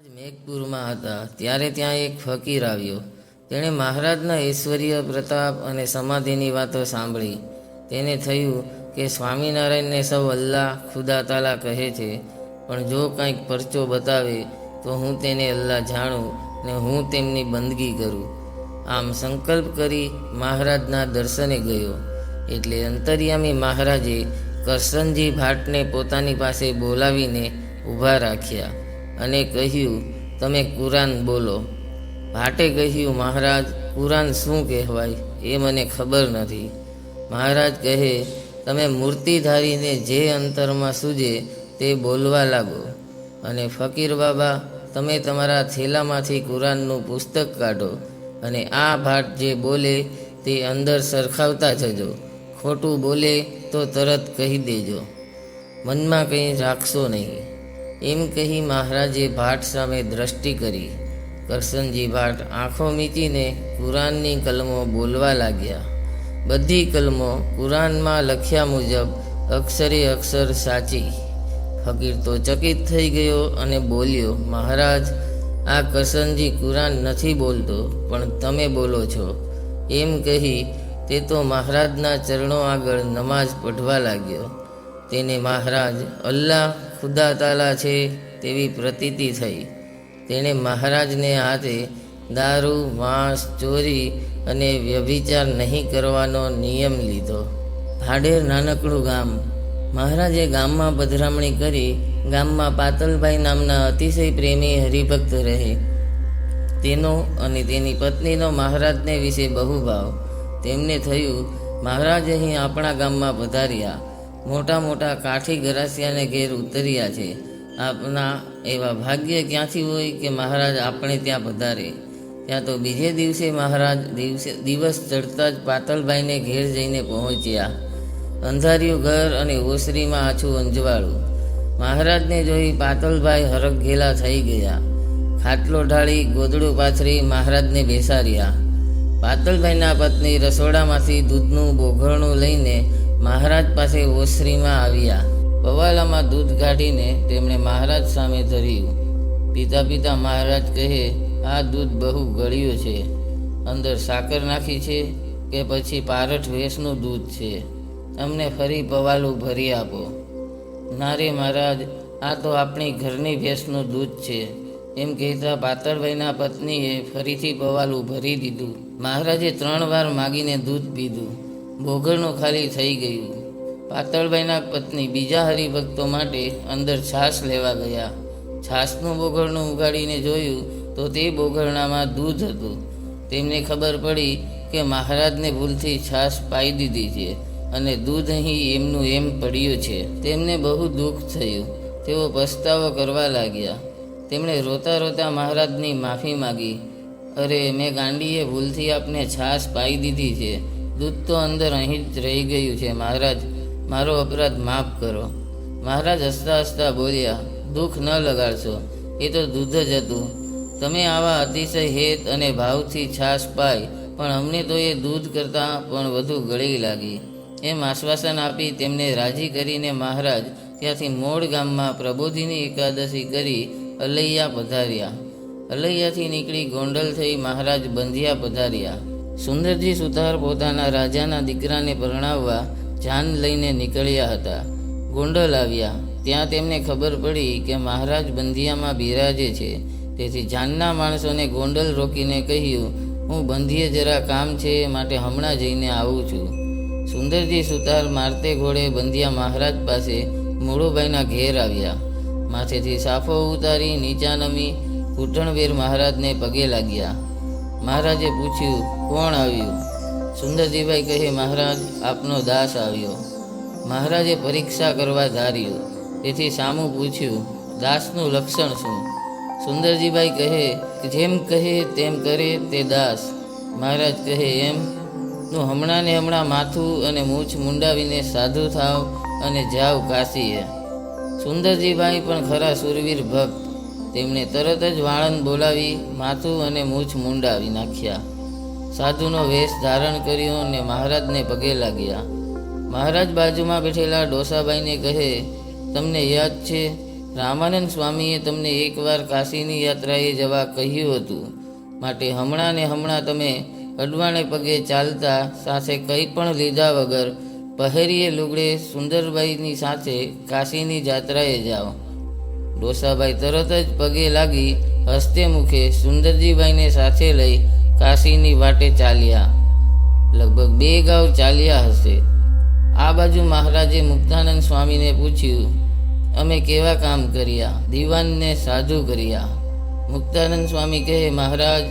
મહારાજ મેઘપુરમાં હતા. ત્યારે ત્યાં એક ફકીર આવ્યો. તેણે મહારાજના ઐશ્વર્ય, પ્રતાપ અને સમાધિની વાતો સાંભળી. તેને થયું કે સ્વામિનારાયણને સૌ અલ્લાહ, ખુદા તાલા કહે છે. પણ જો કંઈક પરચો બતાવે, તો હું તેને અલ્લાહ જાણું ને હું તેમની બંદગી કરું. આમ સંકલ્પ કરી મહારાજના દર્શને ગયો. એટલે અંતર્યામી મહારાજે કરસનજી ભાટને પોતાની પાસે બોલાવીને ઊભા રાખ્યા. અને કહ્યું, તમે કુરાન બોલો. ભાટે કહ્યું, મહારાજ, કુરાન શું કહેવાય? એ મને ખબર નથી. મહારાજ કહે, તમે મૂર્તિ ધારીને જે અંતરમાં સૂજે તે બોલવા લાગો. અને ફકીર બાબા, તમે તમારા થેલામાંથી કુરાનનું પુસ્તક કાઢો અને આ ભાટ જે બોલે તે અંદર સરખાવતા જજો. ખોટું બોલે તો તરત કહી દેજો. મનમાં કંઈ રાખશો નહીં. એમ કહી મહારાજે ભાટ સામે દ્રષ્ટિ કરી. કરસનજી ભાટ આંખો મીચીને કુરાનની કલમો બોલવા લાગ્યા. બધી કલમો કુરાનમાં લખ્યા મુજબ અક્ષરે અક્ષર સાચી. ફકીર તો ચકિત થઈ ગયો અને બોલ્યો, મહારાજ, આ કરસનજી કુરાન નથી બોલતો, પણ તમે બોલો છો. એમ કહી તે તો મહારાજના ચરણો આગળ નમાઝ પઢવા લાગ્યો. તેને મહારાજ, અલ્લાહ ખુદા તાલા છે તેવી પ્રતીતિ થઈ. તેણે મહારાજને હાથે દારૂ, માંસ, ચોરી અને વ્યભિચાર નહીં કરવાનો નિયમ લીધો. ભાડેર નાનકડું ગામ. મહારાજે ગામમાં પધરામણી કરી ગામમાં પાતલભાઈ નામના અતિશય પ્રેમી હરિભક્ત રહે. તેનો અને તેની પત્નીનો મહારાજને વિશે બહુ ભાવ તેમને થયું, મહારાજ અહીં આપણા ગામમાં પધાર્યા. મોટા મોટા કાઠી ગરાસિયાને ઘેર ઉતર્યા છે. આપના એવા ભાગ્ય ક્યાંથી હોય કે મહારાજ આપણે ત્યાં પધારે? ત્યાં તો બીજે દિવસે મહારાજ દિવસે, દિવસ ચડતા જ પાતલભાઈને ઘેર જઈને પહોંચ્યા. અંધાર્યું ઘર અને ઓસરીમાં આછું અંજવાળું. મહારાજને જોઈ પાતલભાઈ હરખઘેલા થઈ ગયા. ખાટલો ઢાળી, ગોદડું પાથરી મહારાજને બેસાડ્યા. પાતલભાઈના પત્ની રસોડામાંથી દૂધનું બોઘરણું લઈને મહારાજ પાસે ઓસરીમાં આવ્યા. પવાલામાં દૂધ કાઢીને તેમણે મહારાજ સામે ધર્યું. પિતા પિતા, મહારાજ કહે, આ દૂધ બહુ ગળ્યું છે. અંદર સાકર નાખી છે કે પછી પારઠ ભેંસનું દૂધ છે. અમને ફરી પવાલું ભરી આપો. ના રે મહારાજ, આ તો આપણી ઘરની ભેંસનું દૂધ છે. એમ કહેતા પાતળભાઈના પત્નીએ ફરીથી પવાલું ભરી દીધું. મહારાજે ત્રણ વાર માગીને દૂધ પીધું. બોઘરનું ખાલી થઈ ગયું. પાતળભાઈના પત્ની બીજા હરિભક્તો માટે અંદર છાશ લેવા ગયા. છાશનું બોઘરણું ઉગાડીને જોયું તો તે બોઘરણામાં દૂધ હતું. તેમને ખબર પડી કે મહારાજને ભૂલથી છાશ પાઈ દીધી છે અને દૂધ અહીં એમનું એમ પડ્યું છે. તેમને બહુ દુઃખ થયું. તેઓ પસ્તાવો કરવા લાગ્યા. તેમણે રોતા રોતા મહારાજની માફી માગી. અરે, મેં ગાંડીએ ભૂલથી આપને છાશ પાઈ દીધી છે. દૂધ તો અંદર અહીં જ રહી ગયું છે, મહારાજ. મારો અપરાધ માફ કરો. મહારાજ હસતા હસતા બોલ્યા, દુઃખ ન લગાડશો. એ તો દૂધ જ હતું. તમે આવા અતિશય હેત અને ભાવથી છાશ પાઈ, પણ અમને તો એ દૂધ કરતાં પણ વધુ ગળી લાગી. એમ આશ્વાસન આપી તેમને રાજી કરીને મહારાજ ત્યાંથી મોડ ગામમાં પ્રબોધિની એકાદશી કરી અલૈયા પધાર્યા. અલૈયાથી નીકળી ગોંડલ થઈ મહારાજ બંધિયા પધાર્યા. સુંદરજી સુથાર પોતાના રાજાના દીકરાને પરણાવવા જાન લઈને નીકળ્યા હતા. ગોંડલ આવ્યા. ત્યાં તેમને ખબર પડી કે મહારાજ બંધિયામાં બિરાજે છે. તેથી જાનના માણસોને ગોંડલ રોકીને કહ્યું, હું બંધીએ જરા કામ છે માટે હમણાં જઈને આવું છું. સુંદરજી સુતાર મારતે ઘોડે બંધિયા મહારાજ પાસે મૂળુભાઈના ઘેર આવ્યા. માથેથી સાફો ઉતારી નીચા નમી ઘૂંટણવીર મહારાજને પગે લાગ્યા. મહારાજે પૂછ્યું, કોણ આવ્યું? સુંદરજીભાઈ કહે, મહારાજ, આપનો દાસ આવ્યો. મહારાજે પરીક્ષા કરવા ધાર્યું. તેથી સામું પૂછ્યું, દાસનું લક્ષણ શું? સુંદરજીભાઈ કહે કે જેમ કહે તેમ કરે તે દાસ. મહારાજ કહે, એમ? નું હમણાં ને હમણાં માથું અને મૂછ મુંડાવીને સાધુ થાવ અને જાવ કાશીએ. સુંદરજીભાઈ પણ ખરા સુરવીર ભક્ત તેમણે તરત જ વાળંદ બોલાવી, માથું અને મૂછ મુંડાવી નાખ્યા. સાધુનો વેશ ધારણ કર્યો અને મહારાજને પગે લાગ્યા. મહારાજ બાજુમાં બેઠેલા ડોસાબાઈને કહે, તમને યાદ છે, રામાનંદ સ્વામીએ તમને એકવાર કાશીની યાત્રાએ જવા કહ્યું હતું. માટે હમણાં ને હમણાં તમે અડવાણે પગે ચાલતા સાથે કંઈ પણ લીધા વગર પહેરીએ લુગડે સુંદરબાઈની સાથે કાશીની જાત્રાએ જાઓ. ડોસાભાઈ તરત જ પગે લાગી હસ્તે મુખે સુંદરજીભાઈને સાથે લઈ કાશીની વાટે ચાલ્યા. લગભગ બે ગાઉ ચાલ્યા હશે. આ બાજુ મહારાજે મુક્તાનંદ સ્વામીને પૂછ્યું, અમે કેવા કામ કર્યા? દીવાનને સાધુ કર્યા. મુક્તાનંદ સ્વામી કહે, મહારાજ,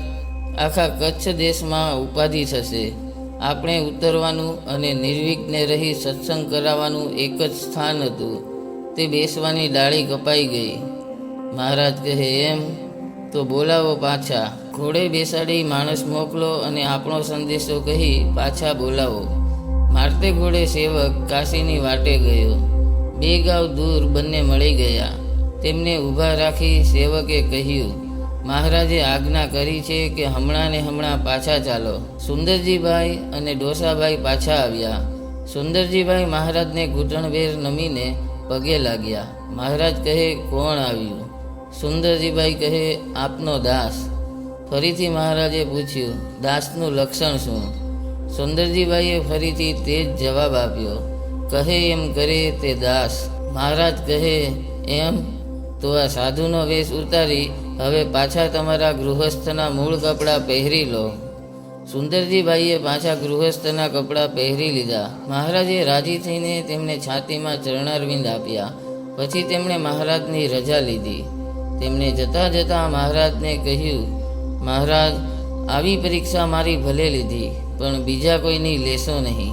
આખા કચ્છ દેશમાં ઉપાધિ થશે. આપણે ઉતરવાનું અને નિર્વિઘ્ને રહી સત્સંગ કરાવવાનું એક જ સ્થાન હતું. તે બેસવાની ડાળી કપાઈ ગઈ. મહારાજ કહે, એમ? તો બોલાવો પાછા. ઘોડે બેસાડી માણસ મોકલો અને આપણો સંદેશો કહી પાછા બોલાવો. મારતે ઘોડે સેવક કાશીની વાટે ગયો. બે ગાંવ દૂર બંને મળી ગયા. તેમને ઊભા રાખી સેવકે કહ્યું, મહારાજે આજ્ઞા કરી છે કે હમણાં ને હમણાં પાછા ચાલો. સુંદરજીભાઈ અને ડોસાભાઈ પાછા આવ્યા. સુંદરજીભાઈ મહારાજને ઘૂંટણભેર નમીને પગે લાગ્યા. મહારાજ કહે, કોણ આવ્યું? સુંદરજીભાઈ કહે, આપનો દાસ. ફરીથી મહારાજે પૂછ્યું, દાસનું લક્ષણ શું? સુંદરજીભાઈએ ફરીથી તે જ જવાબ આપ્યો, કહે એમ કરે તે દાસ. મહારાજ કહે, એમ? તો આ સાધુનો વેશ ઉતારી, હવે પાછા તમારા ગૃહસ્થના મૂળ કપડાં પહેરી લો. સુંદરજીભાઈએ પાછા ગૃહસ્થના કપડાં પહેરી લીધા. મહારાજે રાજી થઈને તેમને છાતીમાં ચરણારવિંદ આપ્યા. પછી તેમણે મહારાજની રજા લીધી. તેમણે જતાં જતાં મહારાજને કહ્યું, મહારાજ, આવી પરીક્ષા મારી ભલે લીધી, પણ બીજા કોઈની લેશો નહીં.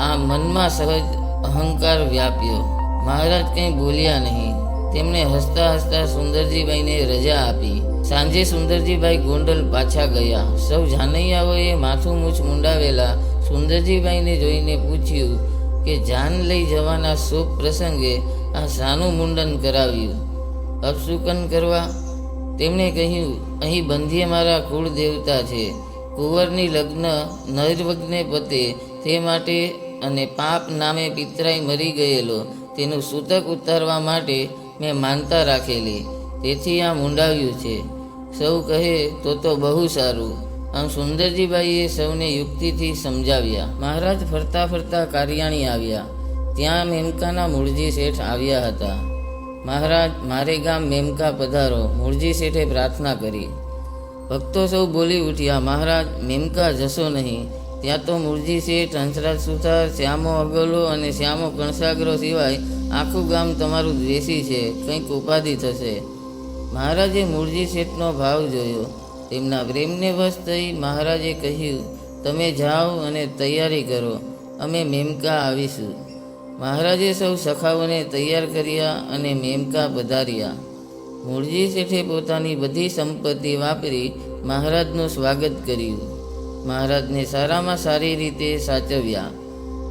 આ મનમાં સહજ અહંકાર વ્યાપ્યો. મહારાજ કંઈ બોલ્યા નહીં. તેમણે હસતા હસતા સુંદરજીભાઈને રજા આપી. સાંજે સુંદરજીભાઈ ગોંડલ પાછા ગયા. સૌ જાનૈયાઓએ માથું મૂછ મુંડાવેલા સુંદરજીભાઈને જોઈને પૂછ્યું કે જાન લઈ જવાના શુભ પ્રસંગે આ સાનું મુંડન કરાવ્યું. અપશુકન કરવા? તેમણે કહ્યું, અહીં બંધીએ મારા કુળ દેવતા છે. કુંવરની લગ્ન નૈર્વગ્ને પતે. તે માટે અને પાપ નામે પિતરાઈ મરી ગયેલો. તેનું સૂતક ઉતારવા માટે મેં માનતા રાખેલી. તેથી આ મુંડાવ્યું છે. સૌ કહે, તો તો બહુ સારું. આમ સુંદરજીબાઈએ સૌને યુક્તિથી સમજાવ્યા. મહારાજ ફરતા ફરતા કારિયાણી આવ્યા. ત્યાં મેમકાના મૂળજી શેઠ આવ્યા હતા. મહારાજ, મારે ગામ મેમકા પધારો. મૂળજી શેઠે પ્રાર્થના કરી. ભક્તો સૌ બોલી ઉઠ્યા, મહારાજ, મેમકા જશો નહીં. ત્યાં તો મૂળજી શેઠ હંસરાજ સુથાર, શ્યામો અગલો અને શ્યામો કણસાગરો સિવાય આખું ગામ તમારું દ્વેષી છે, કંઈક ઉપાધિ થશે. મહારાજે મૂળજી શેઠનો ભાવ જોયો. તેમના પ્રેમને વશ થઈ મહારાજે કહ્યું, તમે જાઓ અને તૈયારી કરો, અમે મેમકા આવીશું. મહારાજે સૌ સખાઓને તૈયાર કર્યા અને મેમકા પધાર્યા. મૂળજી શેઠે પોતાની બધી સંપત્તિ વાપરી મહારાજનું સ્વાગત કર્યું. મહારાજને સારામાં સારી રીતે સાચવ્યા.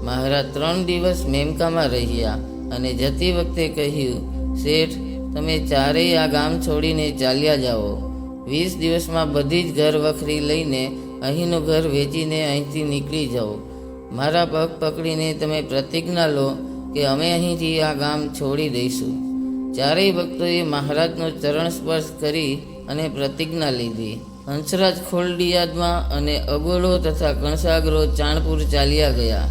મહારાજ ત્રણ દિવસ મેમકામાં રહ્યા. અને જતી વખતે કહ્યું, શેઠ, તમે ચારેય આ ગામ છોડીને ચાલ્યા જાઓ. વીસ દિવસમાં બધી જ ઘર વખરી લઈને અહીંનું ઘર વેચીને અહીંથી નીકળી જાઓ. મારા પગ પકડીને તમે પ્રતિજ્ઞા લો કે અમે અહીંથી આ ગામ છોડી દઈશું. ચારેય ભક્તોએ મહારાજનો ચરણ સ્પર્શ કરી અને પ્રતિજ્ઞા લીધી. હંસરાજ ખોલડિયાદમાં અને અગોલો તથા કણસાગરો ચાણપુર ચાલ્યા ગયા.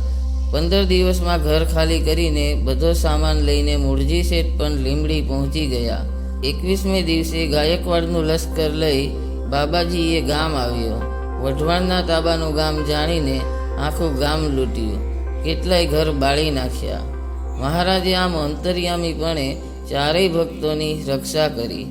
પંદર દિવસમાં ઘર ખાલી કરીને બધો સામાન લઈને મૂળજી શેઠ પણ લીમડી પહોંચી ગયા. એકવીસમે દિવસે ગાયકવાડનું લશ્કર લઈ બાબાજીએ ગામ આવ્યો. વઢવાણના તાબાનું ગામ જાણીને આખું ગામ લૂંટ્યું. કેટલાય ઘર બાળી નાખ્યા. મહારાજે આમ અંતર્યામીપણે ચારેય ભક્તોની રક્ષા કરી.